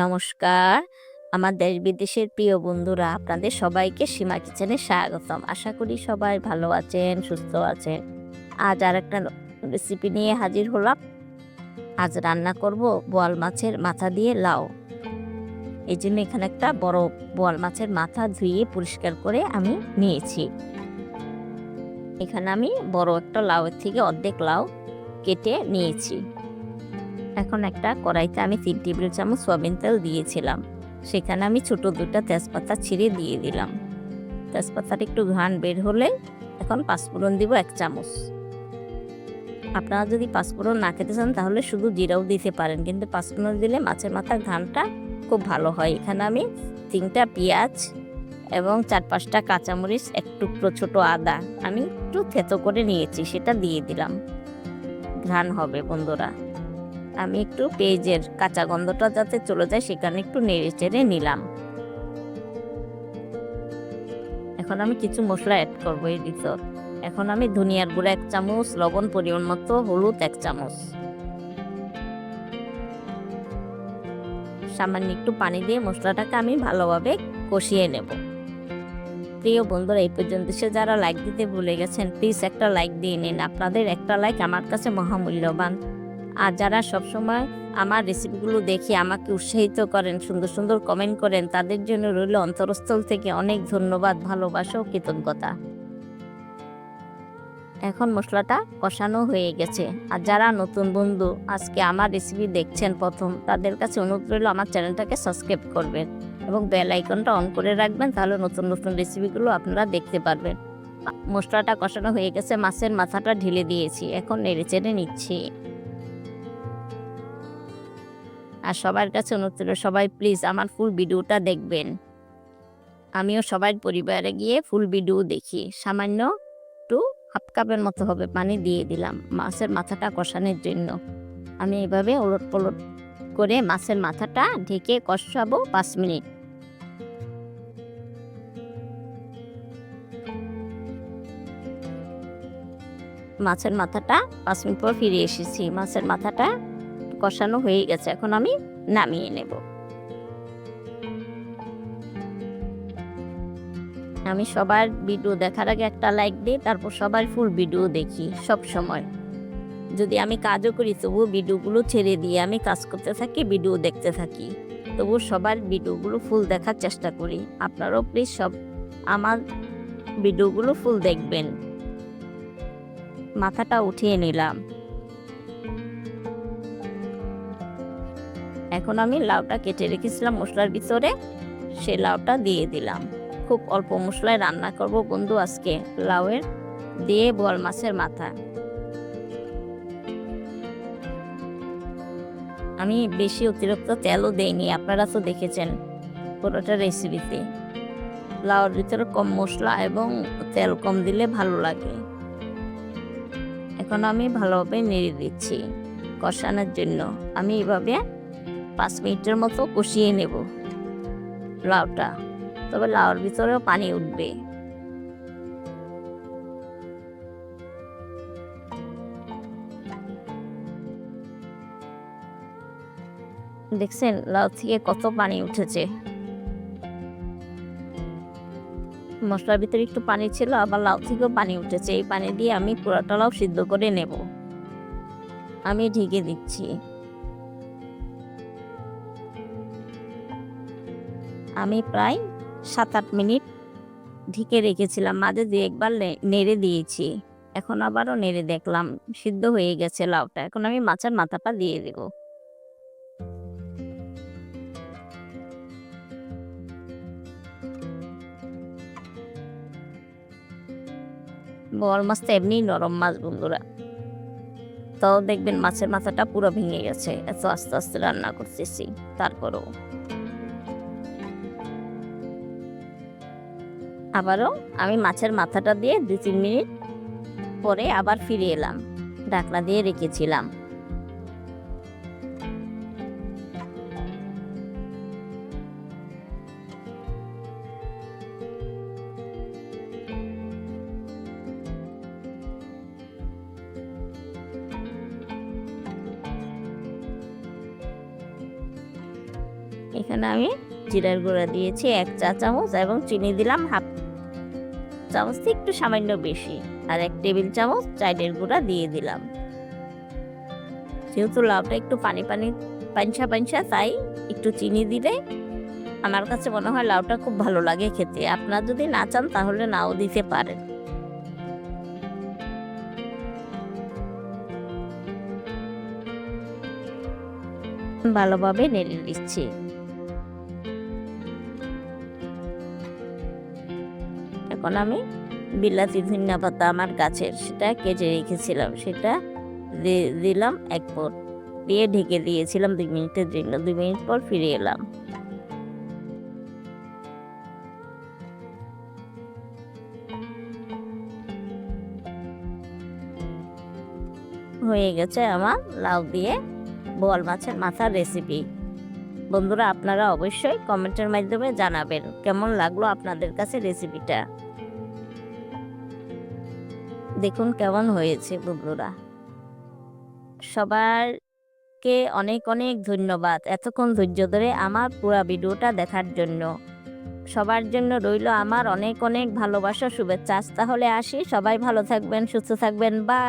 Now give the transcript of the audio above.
নমস্কার। আমার দেশ বিদেশের প্রিয় বন্ধুরা, আপনাদের সবাইকে সীমা কিচেনে স্বাগতম। আশা করি সবাই ভালো আছেন, সুস্থ আছেন। আজ আর একটা রেসিপি নিয়ে হাজির হলাম। আজ রান্না করব বোয়াল মাছের মাথা দিয়ে লাউ। এই জন্য এখানে একটা বড় বোয়াল মাছের মাথা ধুয়ে পরিষ্কার করে আমি নিয়েছি। এখানে আমি বড় একটা লাউয়ের থেকে অর্ধেক লাউ কেটে নিয়েছি। এখন একটা কড়াইতে আমি তিন টেবিল চামচ সয়াবিন তেল দিয়েছিলাম। সেখানে আমি ছোট দুটা তেজপাতা ছিঁড়ে দিয়ে দিলাম। তেজপাতার একটু ঘ্রাণ বের হলে এখন পাঁচফোড়ন দিব এক চামচ। আপনারা যদি পাঁচফোড়ন না খেতে চান তাহলে শুধু জিরাও দিতে পারেন, কিন্তু পাঁচফোড়ন দিলে মাছের মাথার ঘ্রাণটা খুব ভালো হয়। এখানে আমি তিনটা পেঁয়াজ এবং চার পাঁচটা কাঁচামরিচ, এক টুকরো ছোট আদা আমি একটু থেতো করে নিয়েছি, সেটা দিয়ে দিলাম। ঘ্রাণ হবে বন্ধুরা। আমি একটু পেঁয়াজের কাঁচা গন্ধটা যাতে চলে যায়, সেখানে একটু নেড়ে চেড়ে নিলাম। এখন আমি কিছু মশলা অ্যাড করব এর ভিতর। এখন আমি ধনিয়ার গুঁড়া এক চামচ, লবণ পরিমাণ মতো হলুদ এক চামচ। সামান্য একটু পানি দিয়ে মশলাটাকে আমি ভালোভাবে কষিয়ে নেব। প্রিয় বন্ধুরা, এই পর্যন্ত সে যারা লাইক দিতে ভুলে গেছেন প্লিজ একটা লাইক দিয়ে নিন। আপনাদের একটা লাইক আমার কাছে মহামূল্যবান। আর যারা সবসময় আমার রেসিপিগুলো দেখে আমাকে উৎসাহিত করেন, সুন্দর সুন্দর কমেন্ট করেন, তাদের জন্য রইল অন্তরস্থল থেকে অনেক ধন্যবাদ, ভালোবাসা ও কৃতজ্ঞতা। এখন মশলাটা কষানো হয়ে গেছে। আর যারা নতুন বন্ধু, আজকে আমার রেসিপি দেখছেন প্রথম, তাদের কাছে অনুরোধ রইল আমার চ্যানেলটাকে সাবস্ক্রাইব করবেন এবং বেল আইকনটা অন করে রাখবেন, তাহলে নতুন নতুন রেসিপিগুলো আপনারা দেখতে পারবেন। মশলাটা কষানো হয়ে গেছে, মাছের মাথাটা ঢেলে দিয়েছি, এখন নেড়ে চেড়ে নিচ্ছি। আর সবার কাছে অনুরোধ রইল, সবাই প্লিজ আমার ফুল ভিডিওটা দেখবেন। আমিও সবার পরিবারে গিয়ে ফুল ভিডিও দেখি। সামান্য একটু হাফ কাপের মতো হবে পানি দিয়ে দিলাম মাছের মাথাটা কষানোর জন্য। আমি এভাবে ওলট পলট করে মাছের মাথাটা ঢেকে কষাবো পাঁচ মিনিট। মাছের মাথাটা পাঁচ মিনিট পর ফিরে এসেছি। মাছের মাথাটা কষানো হয়ে গেছে, এখন আমি নামিয়ে নেব। আমি সবার ভিডিও দেখার আগে একটা লাইক দিই, তারপর সবার ফুল ভিডিও দেখি সব সময়। যদি আমি কাজও করি, তবুও ভিডিওগুলো ছেড়ে দিয়ে আমি কাজ করতে থাকি, ভিডিও দেখতে থাকি তবু সবার ভিডিওগুলো ফুল দেখার চেষ্টা করি। আপনারাও প্লিজ সব আমার ভিডিওগুলো ফুল দেখবেন। মাথাটা উঠিয়ে নিলাম। এখন আমি লাউটা কেটে রেখেছিলাম মশলার ভিতরে। সে লাউটা দিয়ে দিলাম। খুব অল্প মশলায় রান্না করব বন্ধু আজকে লাউয়ের। দিয়ে বল মাছের মাথা। আমি বেশি অতিরিক্ত তেলও দেইনি, আপনারা তো দেখেছেন পুরোটা রেসিপিতে লাউর ভিতরে কম মশলা এবং তেল কম দিলে ভালো লাগে। এখন আমি ভালোভাবে নেড়ে দিচ্ছি কষানোর জন্য। আমি এভাবে পাঁচ মিনিটের মতো কষিয়ে নেব লাউটা। তবে লাউর ভিতরেও পানি উঠবে। দেখছেন, লাউ থেকে কত পানি উঠেছে। মশলার ভিতরে একটু পানি ছিল, আবার লাউ থেকেও পানি উঠেছে। এই পানি দিয়ে আমি পুরোটা লাউ সিদ্ধ করে নেব। আমি ঢেকে দিচ্ছি। আমি প্রায় সাত আট মিনিট ঢেকে রেখেছিলাম, মাঝে দিয়ে একবার নেড়ে দিয়েছি। এখন আবারও নেড়ে দেখলাম, সিদ্ধ হয়ে গেছে লাউটা। এখন আমি মাছের মাথাটা দিয়ে দেব। বল মাছটা এমনি নরম মাছ বন্ধুরা। তাও দেখবেন মাছের মাথাটা পুরো ভেঙে গেছে। এত আস্তে আস্তে রান্না করতেছি, তারপরও। আবারও আমি মাছের মাথাটা দিয়ে দু তিন মিনিট পরে আবার ফিরে এলাম। ঢাকনা দিয়ে রেখেছিলাম। এখানে আমি জিরার গুঁড়া দিয়েছি, এক চা চামচ, এবং চিনি দিলাম হাফ চামচ একটু সামান্য বেশি, আর এক টেবিল চামচ চাইলের গুঁড়া দিয়ে দিলাম। যেহেতু লাউটা একটু পানি পানি পাঞ্ছা পাঞ্ছা তাই একটু চিনি দিলে আমার কাছে মনে হয় লাউটা খুব ভালো লাগে খেতে। আপনার যদি না চান, তাহলে নাও দিতে পারেন। ভালোভাবে নেড়ে দিচ্ছি। এখন আমি বিলাতি ধনিয়া পাতা আমার গাছের সেটা কেটে রেখেছিলাম, সেটা দিলাম এক পট, দিয়ে ঢেকে দিয়েছিলাম দুই মিনিটের জন্য। দুই মিনিট পর ফিরে এলাম। হয়ে গেছে আমার লাউ দিয়ে বোয়াল মাছের মাথার রেসিপি বন্ধুরা, আপনারা অবশ্যই কমেন্টের মাধ্যমে জানাবেন কেমন লাগল আপনাদের কাছে রেসিপিটা দেখুন কেমন হয়েছে বুবরুরা সবারকে অনেক অনেক ধন্যবাদ এতক্ষণ ধৈর্য ধরে আমার পুরা ভিডিওটা দেখার জন্য। সবার জন্য রইল আমার অনেক অনেক ভালোবাসা, শুভেচ্ছা। আজ তাহলে আসি, সবাই ভালো থাকবেন, সুস্থ থাকবেন, বা